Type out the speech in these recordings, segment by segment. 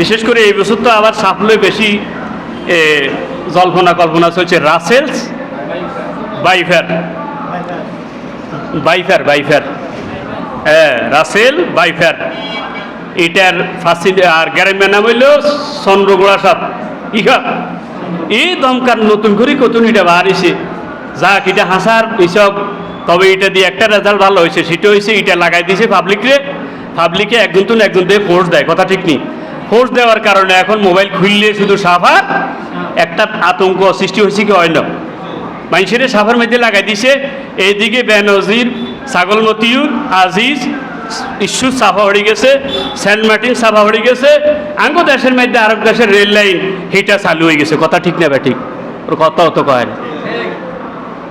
বিশেষ করে এই বছর তো আবার সাফল্য বেশি জল্পনা কল্পনা চলছে। Russell's, viper viper viper. হ্যাঁ রাসেল, বাইফার। এটার ফাঁসি আর গ্যারেমের নাম হইল চন্দ্রগোড়া সাপ। ইহা এই দমকার নতুন করে কতুন এটা বাহারিছে। যাক এটা হাসার এইসব তবে এটা দিয়ে একটা রেজাল্ট ভালো হয়েছে। সেটা হয়েছে এটা লাগাই দিয়েছে পাবলিকরে পাবলিকে একজন তো একজন দিয়ে ফোর্স দেয়, কথা ঠিক নেই। ফোর্স দেওয়ার কারণে এখন মোবাইল খুললে শুধু সাফার একটা আতঙ্ক সৃষ্টি হয়েছে কি হয় না? মানুষের সাফার মধ্যে লাগাই দিছে। এইদিকে বেনজির, ছাগল মতিউর, আজিজ ইস্যু সাফা হয়ে গেছে, সেন্ট মার্টিন সাফা হয়ে গেছে। আঙ্গ দেশের মধ্যে আরব দেশের রেল লাইন হিটা চালু হয়ে গেছে। কথা ঠিক না ঠিক ওর কথা অত কয়।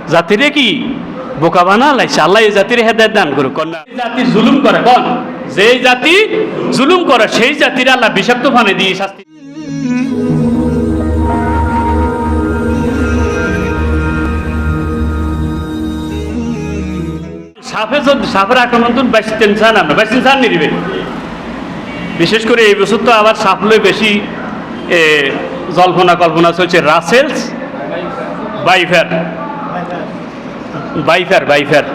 জাতিরে কি? বোকা বানা লাইছে আল্লাহ এই জাতির হেদায়ত দান করুক। কন্যা। জুলুম করে। বল। যে জাতি জুলুম করে, সেই জাতির আল্লাহ বিষাক্ত ফানে দিয়ে শাস্তি সাপে যদি সাপের আক্রমণ তো বাঁচতেন চান আমরা বাঁচতেন চান নিবে। বিশেষ করে এই বছর তো আবার সাফল্য বেশি জল্পনা কল্পনা চলছে। Russell's, viper. Viper viper.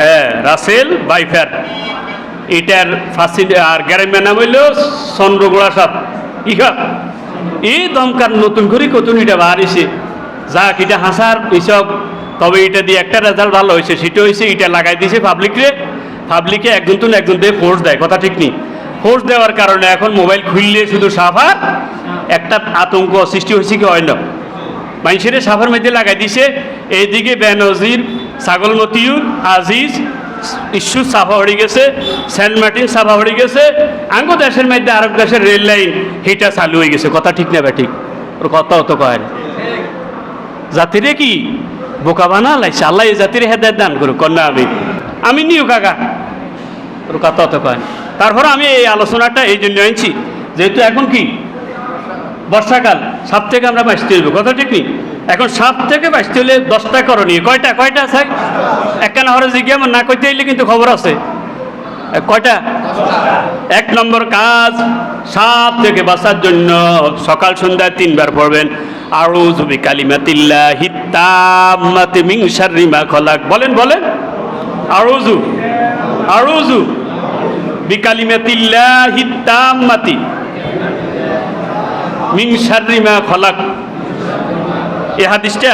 হ্যাঁ রাসেল, বাইফার। এটার ফাঁসি আর গ্যারেমের নাম হইল চন্দ্রগোড়া সাপ। ইহা এই দমকার নতুন করে কতুন এটা বাহারিছে। যাক, এটা হাসার এইসব তবে এটা দিয়ে একটা রেজাল্ট ভালো হয়েছে। সেটা হয়েছে এটা লাগাই দিয়েছে পাবলিকরে পাবলিকে একজন তো একজন দিয়ে ফোর্স দেয়, কথা ঠিক নেই। ফোর্স দেওয়ার কারণে এখন মোবাইল খুললে শুধু সাফার একটা আতঙ্ক সৃষ্টি হয়েছে কি হয় না। মানুষের সাফার মধ্যে লাগাই দিছে। এইদিকে বেনজির ছাগল মতিউর আজিজ ইস্যু সাফা হয়ে গেছে, সেন্ট মার্টিন সাফা হয়ে গেছে, আঙ্গ দেশের মধ্যে আরব দেশের রেল লাইন হিটা চালু হয়ে গেছে। কথা ঠিক না ঠিক? ওর কথা অত কয়। জাতিরে কি? বোকা বানা লাইছে আল্লাহ এই জাতির হেদায়ত দান করুক, কন্যা আমি। আমি নিউ কাকা। ওর কথা অত কয় না। তারপর আমি এই আলোচনাটা এই জন্য আনছি। যেহেতু এখন কি? বর্ষাকাল সব থেকে আমরা বাঁচতে হইব। কথা ঠিক নেই? এখন সাপ থেকে বাঁচতে হলে দশটা করণীয়। কয়টা? কয়টা আছে? একখানা হরে জিজ্ঞে আমার না কইতে হইলে কিন্তু খবর আছে। কয়টা? এক নম্বর কাজ সাপ থেকে বাঁচার জন্য সকাল সন্ধ্যায় তিনবার পড়বেন। আরও জুবি কালিমাতিল্লা হিত্তামাতে মিংসার রিমা খলাক। বলেন বলেন। আরুজু আরুজু বিকালিমাতিল্লা হিত্তামাতি মিং শারিমা খলাক। এই হাদিসটা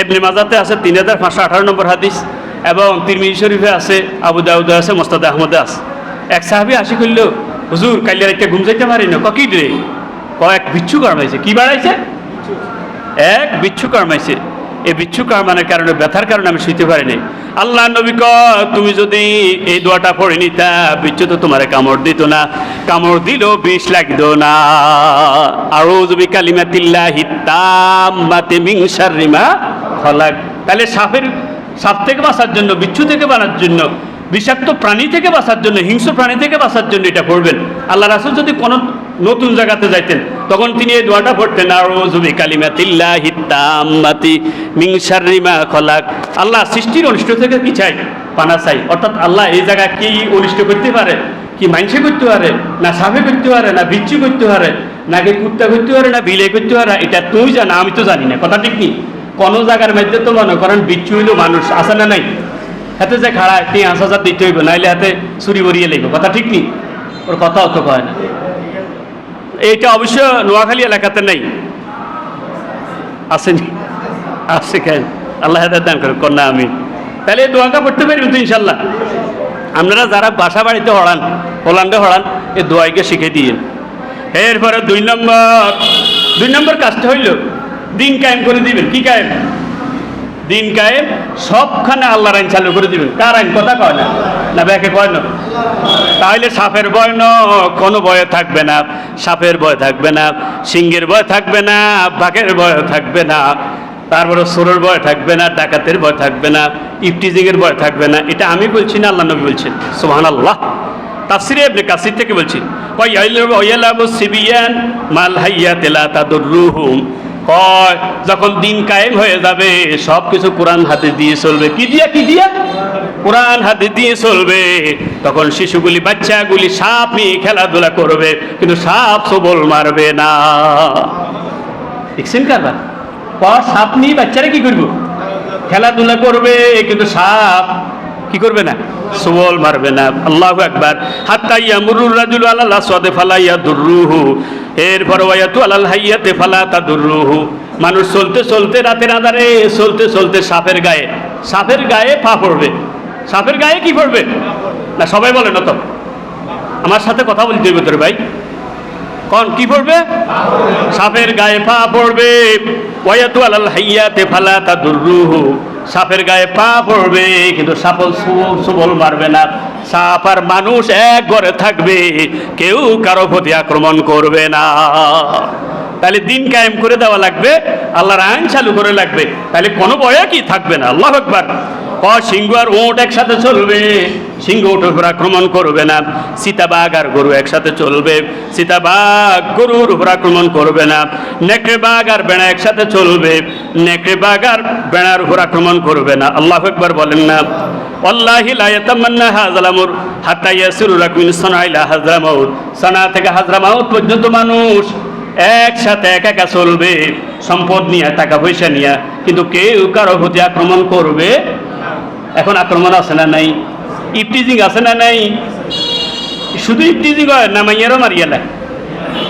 এবনে মাজাতে আছে তিন হাজার পাঁচশো আঠারো নম্বর হাদিস এবং তিরমিজি শরীফে আছে, আবু দাউদে আছে, মোস্তাদ আহমদে আছে। এক সাহাবি আসি করল হুজুর কালিয়ার একটা ঘুম যাইতে পারি না কি রে? কয়েক বিচ্ছু কর্মাইছে। কি বাড়াইছে? এক বিচ্ছু কর্মাইছে। এই বিচ্ছু কর্মানোর কারণে, ব্যথার কারণে আমি শুইতে পারিনি। আল্লাহ নবী ক তুমি যদি এই দোয়াটা পড়ে নিতা, বিচ্ছু তো তোমার কামড় দিত না। কামড় দিল, বিষ লাগতো না। আরও যদি কালিমা তিল্লা হিতামাতে মিংসার রিমা খলাক। তাহলে সাপের সাপ থেকে বাঁচার জন্য, বিচ্ছু থেকে বানার জন্য, বিষাক্ত প্রাণী থেকে বাঁচার জন্য, হিংস্র প্রাণী থেকে বাঁচার জন্য এটা পড়বেন। আল্লাহ রাসুল যদি কোনো নতুন জায়গাতে যাইতেন। তখন তিনি এই দোয়াটা পড়তেন আর জুবি কালিমা তিল্লা হিত্তাম্মাতি মিংসারিমা খলাক। আল্লাহ সৃষ্টির অনিষ্ট থেকে কি চাই? পানা চাই। অর্থাৎ আল্লাহ এই জায়গা কি অনিষ্ট করতে পারে? কি মাংসে করতে পারে? না সাপে করতে পারে? না বিচ্ছু করতে পারে? না কি কুত্তা করতে পারে? না বিলে করতে পারে? এটা তুই জানা, আমি তো জানি না। কথা ঠিক নেই কোনো জায়গার মধ্যে তো মনে করেন বিচ্ছু হইল মানুষ, আছে না নাই? হাতে যে তিন পাঁচ হাজার দিতে হইব, নাইলে হাতে চুরি বরিয়ে লাগবে কথা ঠিক নেই ওর কথা অত কয় না। এইটা অবশ্য নোয়াখালী এলাকাতে নেই। আসেনি। আসছে কেন? আল্লাহ দান করে কন্যা আমি তাহলে দোয়াটা পড়তে পারি তো ইনশাল্লাহ আপনারা যারা বাসা বাড়িতে হড়ান হোলান্ডে হড়ান এই দোয়াইকে শিখে দিয়েন। এরপরে দুই নম্বর দুই নম্বর কাজটা হইল, দিন কায়েম করে দিবেন। কি কায়েম? দিন কায়েম, সবখানে আল্লাহর আইন চালু করে দিবেন। কার আইন? কথা কয় না। না, ব্যাকে কয় না। তাহলে সাপের ভয় ন, কোনো ভয় থাকবে না। সাপের ভয় থাকবে না, সিংহের ভয় থাকবে না, বাঘের ভয় থাকবে না। তারপরে সোরের ভয় থাকবে না, ডাকাতের ভয় থাকবে না ইফটিজিংয়ের ভয় থাকবে না। এটা আমি বলছি না, আল্লাহ নবী বলছেন। সুহান আল্লাহ তাফসিরে ইবনে কাসির থেকে বলছি ওয়াইয়ালাবু সিবিয়ান মাল হাইয়া তেলা কয়, যখন দিন কায়েম হয়ে যাবে সব কিছু কোরআন হাতে দিয়ে চলবে। কি দিয়া কি দিয়া? কোরআন হাতে দিয়ে চলবে। তখন শিশুগুলি, বাচ্চাগুলি সাপ নিয়ে খেলাধুলা করবে, কিন্তু সাপ সবল মারবে না। দেখছেন কারবার? পর সাপ নিয়ে বাচ্চারা কি করব? খেলাধুলা করবে, কিন্তু সাপ কি করবে না? সুবল মারবে না। আল্লাহ একবার হাত্তাইয়া মুরুর রাজুল আল্লাহ সাদে ফালাইয়া দুরুহু এরপর আলাল মানুষ চলতে চলতে রাতের আধারে, চলতে চলতে সাপের গায়ে। সাপের গায়ে পা পড়বে। সাপের গায়ে কি পড়বে? না, সবাই বলে না তো। আমার সাথে কথা বলতে হইবে তোর ভাই। কন, কি পড়বে? সাপের গায়ে পা পড়বে। ওয়ায়াতু আলাল হাইয়াতে ফালা তাদুররুহু সাপের গায়ে পা পড়বে, কিন্তু সাপল সুবল মারবে না। সাপ আর মানুষ এক ঘরে থাকবে, কেউ কারও প্রতি আক্রমণ করবে না। তাহলে দিন কায়েম করে দেওয়া লাগবে, আল্লাহর আইন চালু করে লাগবে। তাহলে কোনো ভয়ে কি থাকবে না? আল্লাহ একবার ক সিংহ আর উঁট একসাথে চলবে। সিংহ উঠের উপর আক্রমণ করবে না। সীতাবাঘ আর গরু একসাথে চলবে। সীতাবাঘ, গরুর উপর আক্রমণ করবে না। নেকড়ে বাঘ আর বেড়া একসাথে চলবে। নেকড়ে বাঘ আর বেড়ার উপর আক্রমণ করবে না। আল্লাহ একবার বলেন না আল্লাহি লা ইয়াতামান্না হাযাল আমর হাত্তা ইয়াসিরু লাকুম সানাইলা হাজরামাউত সানা থেকে হাজরামাউত পর্যন্ত মানুষ একসাথে একা একা চলবে। সম্পদ নিয়ে, টাকা পয়সা নিয়ে। কিন্তু কেউ কারও প্রতি আক্রমণ করবে এখন আক্রমণ আছে না নাই? ইফটিজিং আছে না নাই? শুধু ইফটিজিং হয় না মাইয়ারও মারিয়ালা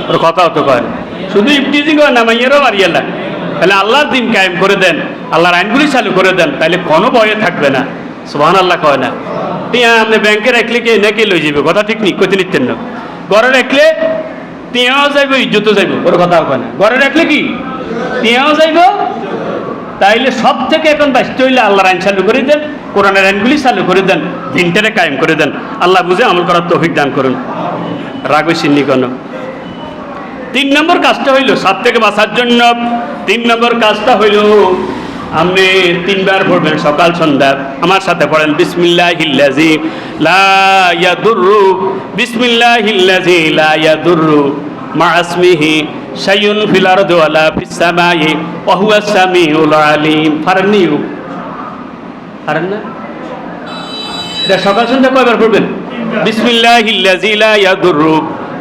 ওর কথা তো কয় শুধু ইফটিজিং হয় না মাইয়ারও মারিয়ালা তাহলে আল্লাহর দিন কায়েম করে দেন, আল্লাহর আইনগুলি চালু করে দেন, তাহলে কোনো ভয়ে থাকবে না। সুবহান আল্লাহ কয় না। টিয়া আপনি ব্যাংকে রাখলে কে নাকি লই যাবে কথা ঠিক নি কইতে নিতেন না। ঘরে রাখলে টিয়াও যাইব, ইজ্জতও যাইব। ওর কথা কয় না। ঘরে রাখলে কি? টিয়াও যাইব তাইলে সব থেকে এখন ব্যস্ত হইলে আল্লাহর আইন চালু করে দেন, কোরআনের আইনগুলি চালু করে দেন, দিনটারে কায়েম করে দেন। আল্লাহ বুঝে আমল করার তৌফিক দান করুন। রাগ সিন্নি কেন। তিন নম্বর কাজটা হইল সাত থেকে বাঁচার জন্য। তিন নম্বর কাজটা হইল, আপনি তিনবার পড়বেন সকাল, সন্ধ্যা আমার সাথে পড়েন বিসমিল্লাহ হিল্লাজি লা ইয়া ইয়াদুররু বিসমিল্লাহ হিল্লাজি লা ইয়া ইয়াদুররু। আসমিহি শাইউন ফিল আরদি ওয়ালা ফিস সামাই ওয়া হুয়া সামিউল আলিম। ফারনিউ পারেন না? সকাল সন্ধ্যা কয়বার পড়বেন? বিসমিল্লাহিল্লাযী লা ইয়াদুররু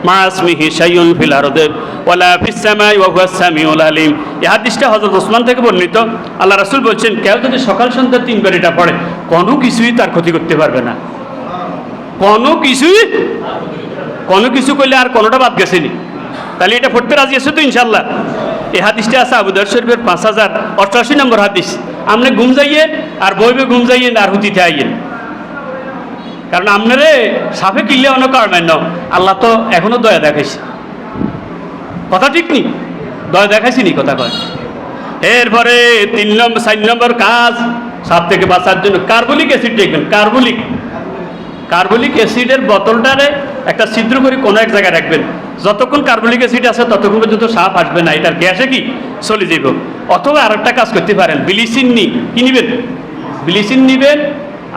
মা ইসমিহি শাইউন ফিল আরদি ওয়ালা ফিস সামাই ওয়া হুয়াস সামিউল আলিম। এই হাদিসটা হযরত ওসমান থেকে বর্ণিত। আল্লাহ রাসূল বলছেন, কেউ যদি সকাল সন্ধ্যা তিনবার এটা পড়ে, কোনো কিছুই তার ক্ষতি করতে পারবে না। কোনো কিছুই, কোনো কিছু করলে আর কোনোটা বাদ গেছেনি তাহলে এটা পড়তে রাজি আছে তো ইনশাল্লাহ এই হাদিসটা আছে আবুদার শরীফের পাঁচ হাজার অষ্টআশি নম্বর হাদিস। আপনি ঘুম যাইয়েন আর বইবে ঘুম যাইয়েন আর হুতিতে আইয়েন কারণ আপনারে সাফে কিনলে অনেক কারণ ন? আল্লাহ তো এখনও দয়া দেখাইছে। কথা ঠিক নি? দয়া দেখাইছি নি কথা কয়? এরপরে তিন নম্বর চার নম্বর কাজ সাপ থেকে বাঁচার জন্য কার্বলিক অ্যাসিড দেখবেন, কার্বলিক। কার্বলিক অ্যাসিডের বোতলটারে একটা ছিদ্র করে কোনো এক জায়গায় রাখবেন। যতক্ষণ কার্বলিক অ্যাসিড আছে, ততক্ষণ পর্যন্ত সাপ আসবে না। এটার গ্যাসে কি চলে যাব অথবা আর একটা কাজ করতে পারেন, ব্লিচিন নি, কি নিবেন? ব্লিচিন নিবেন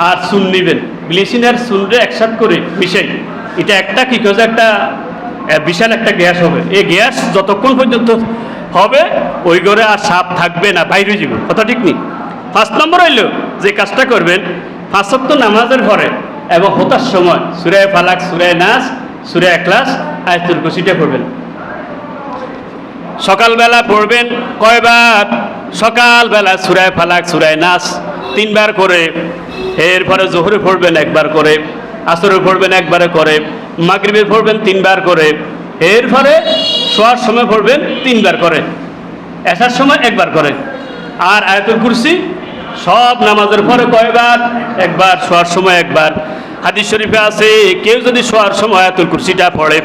আর চুন নিবেন। ব্লিচিন আর চুনরে একসাথে করে মিশাই। এটা একটা কি কাজ একটা বিশাল একটা গ্যাস হবে। এই গ্যাস যতক্ষণ পর্যন্ত হবে, ওই ঘরে আর সাপ থাকবে না, বাইরে যাবে কথা ঠিক নেই ফার্স্ট নম্বর হইল, যে কাজটা করবেন ফাঁসক্ত নামাজের ঘরে এবং হতার সময়, সুরায় ফালাক, সুরায় নাচ সুরায় ক্লাস আয়তুল কুসিটা পড়বেন। সকালবেলা পড়বেন, কয়বার? সকালবেলা সুরায় ফালাক, সুরায় নাচ তিনবার করে। এরপরে জোহরে পড়বেন একবার করে, আসরে পড়বেন একবারে করে, মাগরিবে পড়বেন তিনবার করে। এরপরে শোয়ার সময় পড়বেন তিনবার করে, এসার সময় একবার করে। আর আয়াতুল কুরসি সব নামাজের পরে কয়বার? একবার, শোয়ার সময় একবার। হাদিস শরীফে আছে, কেউ যদি শোয়ার সময় আয়াতুল কুরসিটা পড়ে,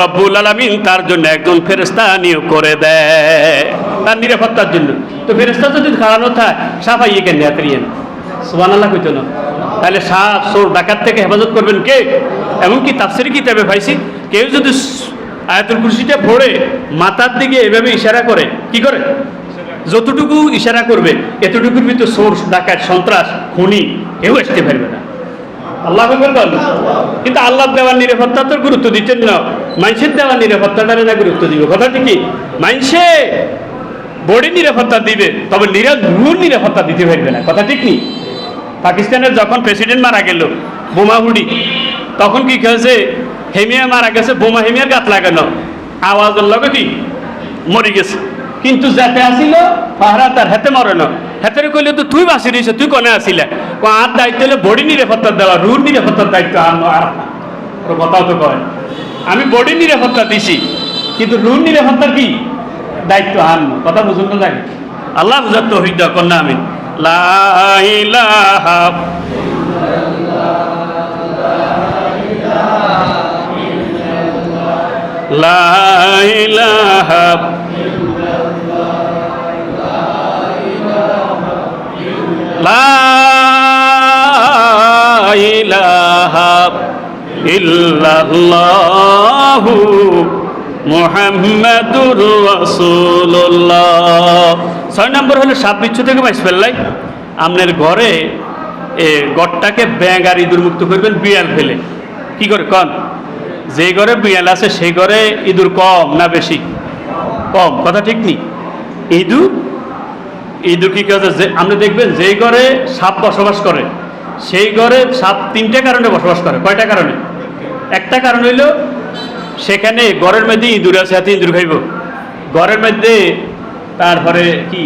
রব্বুল আলামিন তার জন্য একজন ফেরেস্তা নিয়োগ করে দেয়। তার নিরাপত্তার জন্য। তো ফেরেস্তা যদি খাওয়ানো থাকে সাফাইয়ে কেন নেয়াতেরিয়েন সুবান আল্লাহ কইতো না। তাহলে সাপ সোর ডাকাত থেকে হেফাজত করবেন কে? এমনকি তাফসিরি কিতাবে পাইছি, কেউ যদি আয়াতুল কুরসিটা পড়ে, মাথার দিকে এভাবে ইশারা করে, কি করে? যতটুকু ইশারা করবে, এতটুকুর ভিতর সোর্স ডাকাত, সন্ত্রাস, খুনি, কেউ আসতে পারবে না। আল্লাহ। কিন্তু আল্লাহ দেওয়ার নিরাপত্তা তো গুরুত্ব দিচ্ছেন না। মানুষের দেওয়ার নিরাপত্তাটারে না গুরুত্ব দিব। কথাটি কি? মানুষে বডি নিরাপত্তা দিবে, তবে নিরা রুল নিরাপত্তা দিতে পারবে না। কথা ঠিক নেই পাকিস্তানের যখন প্রেসিডেন্ট মারা গেল, বোমা হুডি, তখন কি হয়েছে হেমিয়া মারা গেছে, বোমা হেমিয়ার গাত লাগানো। আওয়াজের লগে কি? মরে গেছে। কিন্তু যাতে আসিল, পাহারা তার হাতে মরে না। হাতের কইলে তো তুই বাঁচি রয়েছে তুই কোনে আসিলে? কো আর দায়িত্ব হলে বডি নিরাপত্তা দেওয়া রুল নিরাপত্তার দায়িত্ব আর কথাও তো কয়। আমি বডি নিরাপত্তা দিছি, কিন্তু রুল নিরাপত্তার কি? দায়িত্ব আন। কথা বুঝুন না লাগে আল্লাহ বুঝার তো হইদ কন্যা আমি লা ইলাহা ইলাহা লা ইলাহা ইল্লাল্লাহু মুহাম্মাদুর রাসূলুল্লাহ। ছয় নম্বর হলো সাপ বিচ্ছু থেকে বাইশ ফেললাই আপনার ঘরে এ গড়টাকে ব্যাঙ আর ইঁদুর মুক্ত করবেন, বিড়াল ফেলে। কি করে? কন? যে ঘরে বিড়াল আছে সেই ঘরে ইঁদুর কম না বেশি? কম। কথা ঠিক নেই? ইঁদুর ইঁদুর কি কাজে যে আপনি দেখবেন যেই ঘরে সাপ বসবাস করে, সেই ঘরে সাপ তিনটে কারণে বসবাস করে, কয়টা কারণে? একটা কারণ হইল, সেখানে ঘরের মধ্যে ইঁদুর আছে হাতে ইঁদুর খাইব। ঘরের মধ্যে তারপরে কি?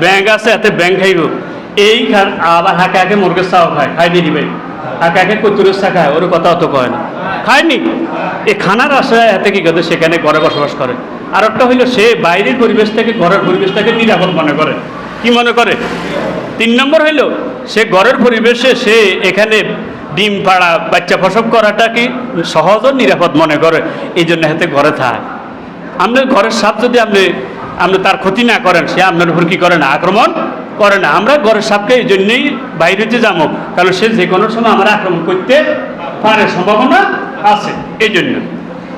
ব্যাং আছে হাতে ব্যাং খাইব। এই আবার হাঁকে হাঁকে মুরগের চাও খায়। খাই দিদি ভাই, হাঁকে হাঁকে কতুরের চা খায়, ওর কথা অত কয় না। খায়নি? এই খানার আশায় হাতে কি করে? সেখানে ঘরে বসবাস করে। আর একটা হইল সে বাইরের পরিবেশ থেকে ঘরের পরিবেশটাকে নিরাপদ মনে করে। কি মনে করে? তিন নম্বর হইল, সে ঘরের পরিবেশে সে এখানে ডিম পাড়া, বাচ্চা প্রসব করাটা কি সহজ ও নিরাপদ মনে করে। এই জন্য হাতে ঘরে থাকে। আপনার ঘরের সাপ যদি আপনি আপনি তার ক্ষতি না করেন, সে আপনার উপর কি করে না? আক্রমণ করে না। আমরা ঘরের সাপকে এই জন্যই বাইরে যে যাব, কারণ সে যে কোনো সময় আমরা আক্রমণ করতে পারে সম্ভাবনা আছে। এই জন্য।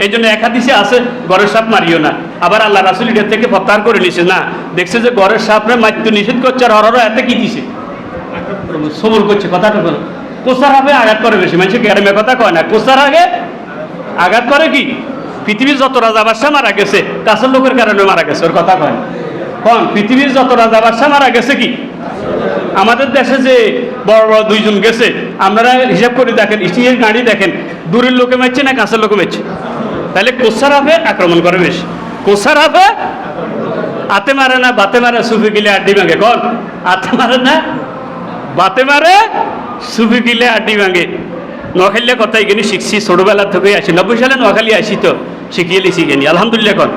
এই জন্য একাদিশে আছে, ঘরের সাপ মারিও না। আবার আল্লাহ রাসুল এটার থেকে প্রত্যাহার করে নিছে, না। দেখছে যে ঘরের সাপরে মারতে নিষেধ করছে আর হরর এতে কি দিছে? সবর করছে, কথাটা বলো। কোসার হবে, আঘাত করে বেশি। মানুষ গ্যারামে কথা কয় না? কোসার আগে আঘাত করে কি? পৃথিবীর যত রাজা বাদশাহ মারা গেছে, কাছের লোকের কারণে মারা গেছে, ওর কথা কয় কন, পৃথিবীর যত রাজা বাদশাহ মারা গেছে কি? আমাদের দেশে যে বড় বড় দুইজন গেছে, আপনারা হিসাব করে দেখেন, স্টিলের গাড়ি দেখেন, দূরের লোকে মারছে না কাছের লোকে মারছে? তাহলে কোসার হবে আক্রমণ করে বেশি। কোসার হবে আতে মারে না, বাতে মারে, সুফি গিলে আড্ডি ভাঙে। কন আতে মারে না, বাতে মারে, সুফি গিলে আড্ডি ভাঙে। নোয়াখালীর কথাই গেনি শিখছি, ছোটবেলা থেকে আসি। নব্বই সালে নোয়াখালী আসি তো, শিখিয়ে লিখি গেনি আলহামদুলিল্লাহ কন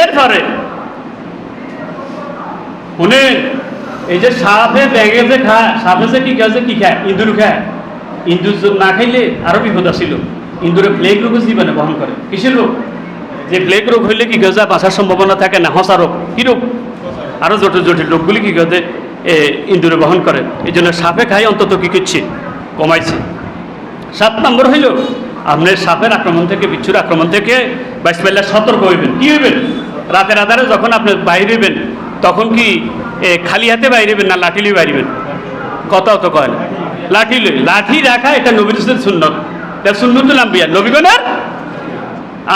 এরপরে শুনেন এই যে সাপে ব্যাগে যে খায় সাপে যে কি খায় কি খায়? ইঁদুর খায়। ইঁদুর না খাইলে আরও বিপদ আসিল। ইঁদুরে প্লেগ রোগ জীবনে বহন করে। কিসের রোগ? যে প্লেগ রোগ হইলে কি গজা বাঁচার সম্ভাবনা থাকে না? হসা রোগ। কি রোগ? আরও জটিল জটিল রোগগুলি কি গজে ইঁদুরে বহন করে। এই জন্য সাপে খাই অন্তত কি করছে? কমাইছে। সাত নম্বর হইল আপনার সাপের আক্রমণ থেকে, বিচ্ছুর আক্রমণ থেকে বাইশ পাল্লা সতর্ক হইবেন। কি হইবেন? রাতের আধারে যখন আপনি বাইরে হইবেন, তখন কি খালি হাতে বাইরে হইবেন না, লাঠি লই বাইরিবেন কত অত কয় লাঠি লই লাঠি রাখা এটা নবীর সুন্নত। তার সুন্নত লাম্বিয়া নবীগণের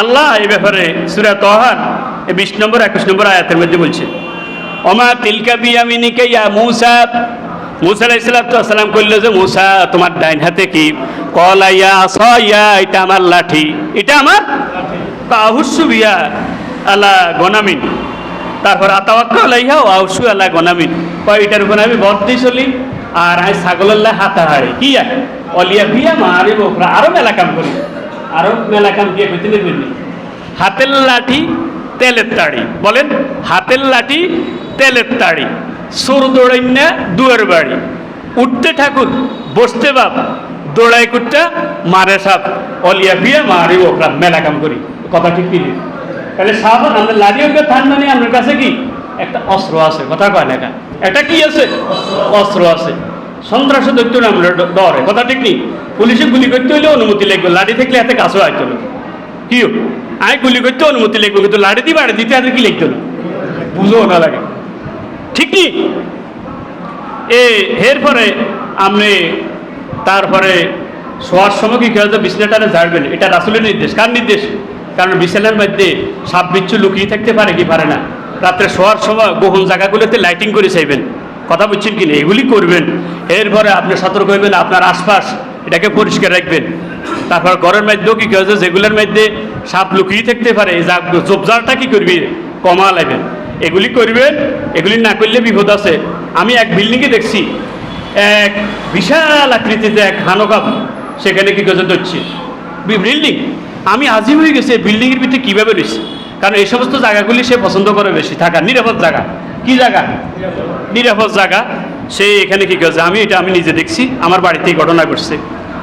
আল্লাহ এই ব্যাপারে সুরা তহার, এই বিশ নম্বর, একুশ নম্বর আয়াতের মধ্যে বলছে অমা তিলকা বিয়ামিনিকে ইয়া মুসা? মুসা আলাইসালাম করল যে, মুসা, তোমার ডাইন হাতে কি? কলা ইয়া সয়া এটা আমার লাঠি। এটা আমার আহুসু বিয়া আল্লাহ গনামিন। তারপর আতাওয়াক্কা লাইহা ও আউসু আল্লাহ গনামিন। কয়, এটার উপর আমি বদ্ধি চলি, আর আমি ছাগলাল্লাহ হাতা হাড়ে কি আর অলিয়া বিয়া মারি বকরা আরও মেলা কাম করি। আরও মেলা কাম দিয়ে কইতে নেবেন হাতের লাঠি, তেলের তাড়ি। বলেন, হাতের লাঠি, তেলের তাড়ি। সুর দৌড়াই না, দুয়ার বাড়ি। উঠতে ঠাকুর, বসতে বাপ। দৌড়াই কুটটা, মারে সাপ। অলিয়া বিয়া মারি ওকরা মেলা কাম করি। কথা ঠিক কি তাহলে সাবধান আমাদের লাড়ি ওকে থান মানে আপনার কাছে কি? একটা অস্ত্র আছে, কথা কয় না একটা কি আছে? অস্ত্র আছে। সন্ত্রাস দৈত্য আমরা ডরে। কথা ঠিক নেই। পুলিশে গুলি করতে হইলে অনুমতি লাগবে। লাড়ি থাকলে হাতে কাছেও আইতে হবে কি আমি গুলি করতে অনুমতি লাগবে। কিন্তু লাড়ি দিয়ে দিতে হাতে কি লিখতে হবে বুঝো না লাগে। ঠিক কি এ এর পরে আপনি তারপরে শোয়ার সময় কি খেয়াল বিছনাটারে ঝাড়বেন এটা রাসুলের নির্দেশ। কার নির্দেশ? কারণ বিছানার মধ্যে সাপ বিচ্ছু লুকিয়ে থাকতে পারে কি পারে না। রাত্রে শোয়ার সময় গোপন জায়গাগুলোতে লাইটিং করে চাইবেন। কথা বলছেন কি না? এগুলি করবেন। এরপরে আপনি সতর্ক হইবেন, আপনার আশপাশ, এটাকে পরিষ্কার রাখবেন। তারপর ঘরের মধ্যেও কী হয়েছে যেগুলোর মধ্যে সাপ লুকিয়ে থাকতে পারে, এই জোপজারটা কী করবি? কমা লাগবেন এগুলি করবেন, এগুলি না করলে বিপদ আছে। আমি এক বিল্ডিংয়ে দেখছি, এক বিশাল আকৃতিতে এক হানকাপ, সেখানে কি গজত হচ্ছে বিল্ডিং। আমি আজিব হয়ে গেছি বিল্ডিংয়ের ভিতরে কীভাবে রয়েছে? কারণ এই সমস্ত জায়গাগুলি সে পছন্দ করে বেশি, থাকার নিরাপদ জায়গা। কি জায়গা? নিরাপদ জায়গা। সে এখানে কি করছে? আমি এটা আমি নিজে দেখছি। আমার বাড়িতেই ঘটনা ঘটছে।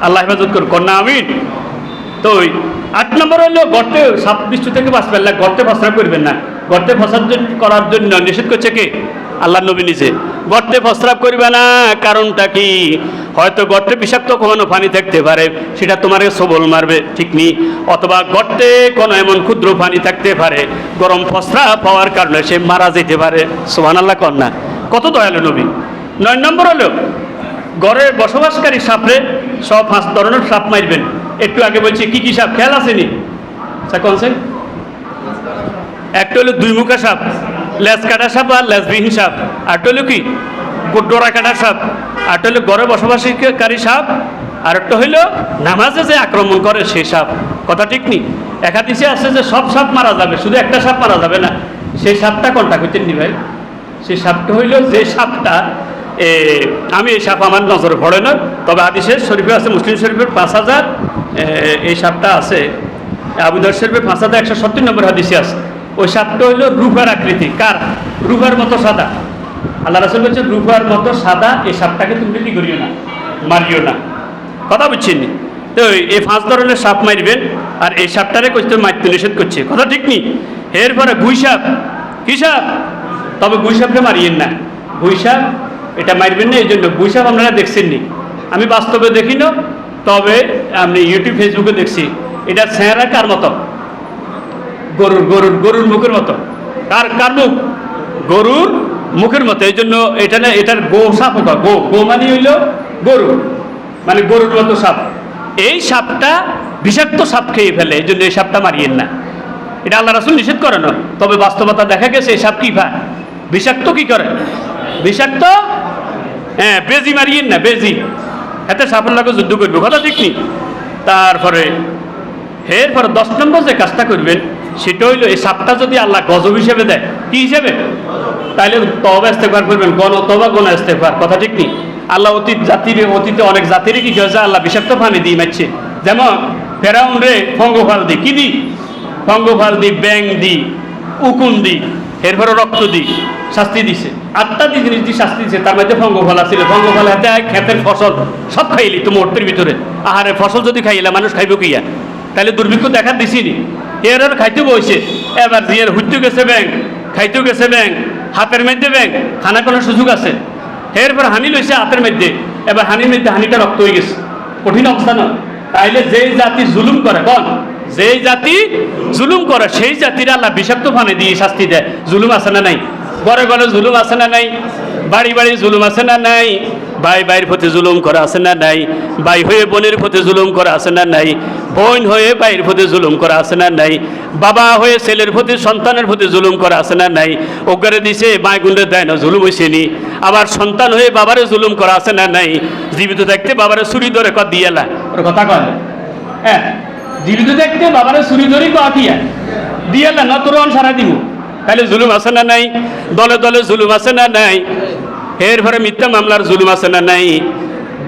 আল্লাহ হেফাজত করুক। কন্যা আমি তো ওই আট নম্বর হলো গর্তে সাপ বৃষ্টি থেকে বাঁচবেন না, গর্তে ফসরা করবেন না। গর্তে ফসার জন্য করার জন্য নিষেধ করছে কে? আল্লাহ নবী নিজে। গর্তে প্রস্রাব করবে না, কারণটা কি? হয়তো গর্তে বিষাক্ত কোনো পানি থাকতে পারে, সেটা তোমার সবল মারবে, ঠিক নেই অথবা গর্তে কোনো এমন ক্ষুদ্র পানি থাকতে পারে, গরম প্রস্রাব পাওয়ার কারণে সে মারা যেতে পারে। সোহান আল্লাহ কন্যা কত দয়ালু নবী? নয় নম্বর হলো গড়ের বসবাসকারী সাপরে সব পাঁচ ধরনের সাপ মারবেন। একটু আগে বলছি, কি কি সাপ? খেয়াল আসেনি স্যার কোন স্যার একটা হলো দুই মুখা সাপ লেজ কাটা সাপ আর লেজবিহীন সাপ আরটা হলো কি? ডোরা কাটা সাপ। আরটা হলো গড়ে বসবাসকারী সাপ। আর একটা হইল নামাজে যে আক্রমণ করে সেই সাপ। কথা ঠিক নি? একাদিসে আছে যে সব সাপ মারা যাবে শুধু একটা সাপ মারা যাবে না। সেই সাপটা কোনটা করতেন নি ভাই? সেই সাপটা হইল যে সাপটা এ, আমি এই সাপ আমার নজরে পড়ে না। তবে হাদিসের শরীফে আছে মুসলিম শরীফের পাঁচ হাজার এই সাপটা আছে। আবুদার শরীফের পাঁচ হাজার একশো সত্তর নম্বর হাদিসে আছে। ওই সাপটা হইল রূপার আকৃতি। কার? রূপার মতো সাদা। আল্লাহ রাসুল বলছে, রূপার মতো সাদা এই সাপটাকে তুমি কি করিও না, মারিও না। কথা বুঝছেন? তো এই পাঁচ ধরনের সাপ মারবেন আর এই সাপটারে করতে মারতে নিষেধ করছে। কথা ঠিক নি? এরপরে গুই সাপ। কি সাপ? তবে গুই সাপকে মারিয়েন না। গুই সাপ এটা মারবেন না, এই জন্য গুই সাপ আপনারা দেখছেন নি। আমি বাস্তবে দেখি না, তবে আমি ইউটিউব ফেসবুকে দেখছি। এটা চেহারা কার মতো? গরুর গরুর গরুর মুখের মতো। কার কার মুখ গরুর মুখের মতো। এই জন্য এটা না এটার গো সাপ হতো গো গো মানে হইল গরু মানে গরুর মতো সাপ। এই সাপটা বিষাক্ত সাপ খেয়ে ফেলে, এই জন্য এই সাপটা মারিয়েন না। এটা আল্লাহ রাসুল নিষেধ করে না। তবে বাস্তবতা দেখা গেছে, এই সাপ কি পায় বিষাক্ত কি করে? বিষাক্ত? হ্যাঁ বেজি মারিয়েন না, বেজি। এতে লাগে যুদ্ধ করবে, কথা ঠিক নি তারপরে এরপরে দশ নম্বর যে কাজটা করবেন, সেটা হইল এই সাপটা যদি আল্লাহ গজব হিসেবে দেয়, কি হিসেবে? তাহলে তবা ইস্তেফার করবেন। গণ তবা গণ ইস্তেফার কথা ঠিক নেই? আল্লাহ অতীত, জাতির অতীতে অনেক জাতিরই কি হয়েছে আল্লাহ বিষাক্ত পানি দিয়ে মারছে। যেমন ফেরাউন রে, ফঙ্গফাল দি। কি দি? ফঙ্গফাল দি, ব্যাং দি, উকুন দি, এরপরে রক্ত দি, শাস্তি দিছে। আটটা দি জিনিস দি শাস্তি দিছে, তার মধ্যে ফঙ্গফল আছিল। ফঙ্গফল হাতে ক্ষেতের ফসল সব খাইলি তো মুহূর্তের ভিতরে। আহারে ফসল যদি খাইলে, মানুষ খাইব কিয়া তাহলে দুর্ভিক্ষ দেখা দিছিনি। এর আর খাইতে বসে এবার জিয়ার হুইতে গেছে ব্যাংক, খাইতেও গেছে ব্যাংক, হাতের মধ্যে ব্যাংক খানা কোনো সুযোগ আছে। এরপর হানি লইছে হাতের মধ্যে। এবার হানির মধ্যে হানিটা রক্ত হয়ে গেছে। কঠিন অবস্থা নয় তাইলে যেই জাতি জুলুম করে, কন? যেই জাতি জুলুম করে, সেই জাতির আল্লাহ বিষাক্ত ফানে দিয়ে শাস্তি দেয়। জুলুম আছে না নাই? ঘরে ঘরে জুলুম আছে না নাই? বাড়ি বাড়ি জুলুম আছে না নাই? ভাই ভাইয়ের প্রতি জুলুম করা আছে না নাই? ভাই হয়ে বোনের প্রতি জুলুম করা আছে না নাই? বোন হয়ে ভাইয়ের প্রতি জুলুম করা আছে না নাই? বাবা হয়ে ছেলের প্রতি, সন্তানের প্রতি জুলুম করা আছে না নাই? ওগারে দিছে, মায় গুন্ডে দেয় না, জুলুম হয়েছে নি। আবার সন্তান হয়ে বাবারে জুলুম করা আছে না নাই? জীবিত থাকতে বাবারে ছুরি ধরে কত দিয়েলা ওর কথা কয় হ্যাঁ জীবিত থাকতে বাবারে ছুরি ধরে কত দিয়া? দিয়েলা না তোর সারা দিব। তাহলে জুলুম আছে না নাই? দলে দলে জুলুম আছে না নাই? এরপরে মিথ্যা মামলার জুলুম আছে না নাই?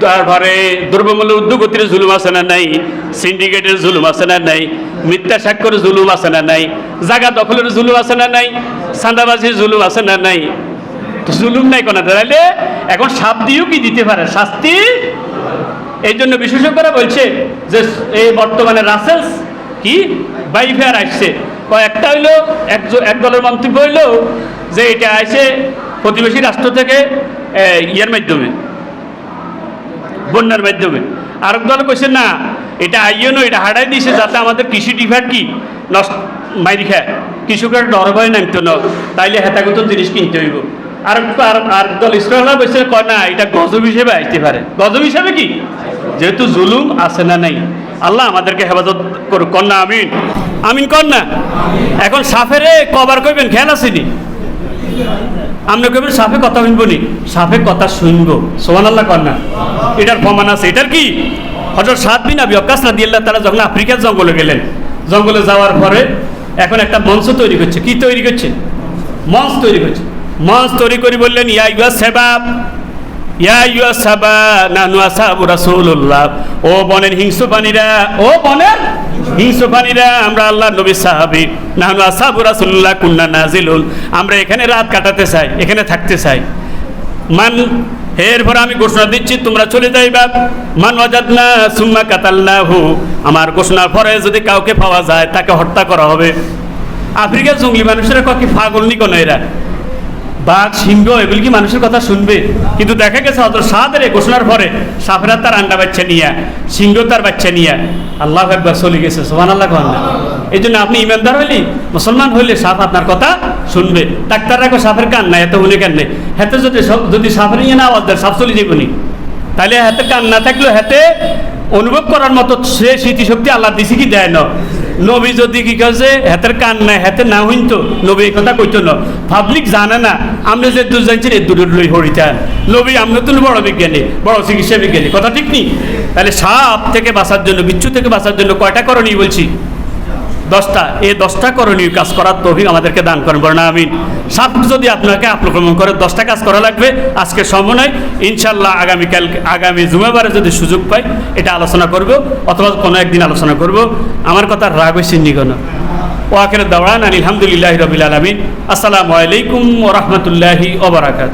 তারপরে দ্রব্যমূল্য উদ্যোগতির জুলুম আছে না নাই? সিন্ডিকেটের জুলুম আছে না নাই? মিথ্যা স্বাক্ষর জুলুম আছে না নাই? জায়গা দখলের জুলুম আছে না নাই? সান্দাবাজির জুলুম আছে না নাই? জুলুম নাই কোনো তাহলে এখন সাপ দিয়েও কি দিতে পারে? শাস্তি? এই জন্য বিশেষজ্ঞরা বলছে যে এই বর্তমানে রাসেলস কি? বাইফেয়ার আসছে। কয়েকটা হইল এক দলের মন্তব্য হইল যে এটা আসে প্রতিবেশী রাষ্ট্র থেকে ইয়ের মাধ্যমে, বন্যার মাধ্যমে। আরেক দল কইছে, না, এটা আইও না এটা হারাই দিছে, যাতে আমাদের কৃষি ডিফার কি? নষ্ট, মাইরি খায়। কৃষকের ডর ভয় নামতো না তাইলে হেতাগত জিনিস কিনতে হইব। আর আর আর দল ইসরায়েলা বলছে কয়, না, এটা গজব হিসেবে আসতে পারে। গজব হিসেবে কি? যেহেতু জুলুম আছে না নাই। আল্লাহ আমাদেরকে হেফাজত করুক কন্যা আমিন। আমিন কন্যা এখন সাফেরে কবার কইবেন, খেয়াল আসেনি আপনি কেবল সাপে কথা শুনব নি? সাপে কথা শুনব। সোমান আল্লাহ না। এটার প্রমাণ আছে। এটার কি? হজরত সাত বিন আবি অকাশ না দিয়ে তারা যখন আফ্রিকার জঙ্গলে গেলেন, জঙ্গলে যাওয়ার পরে এখন একটা মঞ্চ তৈরি করছে। কি তৈরি করছে? মঞ্চ তৈরি করছে। মঞ্চ তৈরি করে বললেন, ইয়া ইয়া সেবাব ও বনের হিংস্র প্রাণীরা, ও বনের হিংস্র আমরা আল্লাহ নবী সাহাবী। নানু আসাবু রাসূলুল্লাহ কুন্না নাজিলুন। আমরা এখানে রাত কাটাতে চাই, এখানে থাকতে চাই। মান, এরপর আমি ঘোষণা দিচ্ছি, তোমরা চলে যাইবা। মান ওয়াজাদনা সুম্মা কাতালনাহু। আমার ঘোষণার পরে যদি কাউকে পাওয়া যায়, তাকে হত্যা করা হবে। আফ্রিকার জঙ্গলি মানুষেরা কী পাগল নিকো না এরা। বাঘ, সিংহ এগুলি কি মানুষের কথা শুনবে? কিন্তু দেখা গেছে সাদের এই ঘোষণার পরে সাফেরা তার আন্ডা বাচ্চা নিয়ে, সিংহ তার বাচ্চা নিয়ে, আল্লাহ একবার চলে গেছে সোহান আল্লাহ এই জন্য আপনি ইমানদার হইলি, মুসলমান হইলে সাপ আপনার কথা শুনবে। ডাক্তার রাখো সাপের কান নাই, এত হুনে কান নেই? হাতে যদি যদি সাপের ইয়ে না আওয়াজ দেয়, সাপ চলে যাবনি তাহলে হাতে কান না থাকলেও হাতে অনুভব করার মতো সে স্মৃতিশক্তি আল্লাহ দিছি কি দেয় না? নবী যদি কি কাছে হাতের কান নাই হাতে না হইন তো। নবী এই কথা কইতো না। পাবলিক জানে না আমরা যে দূর জানছি এই দূরের লই হরিতান নবী আমরা তো বড় বিজ্ঞানী, বড় চিকিৎসা বিজ্ঞানী। কথা ঠিক নি? তাহলে সাপ থেকে বাঁচার জন্য, বিচ্ছু থেকে বাঁচার জন্য কয়টা করণীয় বলছি? দশটা, এই দশটা করণীয় কাজ করার তৌফিক আমাদেরকে দান করেন, বলেন আমিন। সাত যদি আপনাকে আক্রমণ করে, দশটা কাজ করা লাগবে, আজকে সময় নয় ইনশাল্লাহ আগামীকাল আগামী জুমাবারে যদি সুযোগ পাই, এটা আলোচনা করব, অথবা কোনো একদিন আলোচনা করব। আমার কথা রাগ হয়েছে নিগণ ওয়াকের দাওয়ান আলহামদুলিল্লাহ রবিল আলমিন। আসসালামু আলাইকুম ওরহমতুল্লাহি ওবরাকাত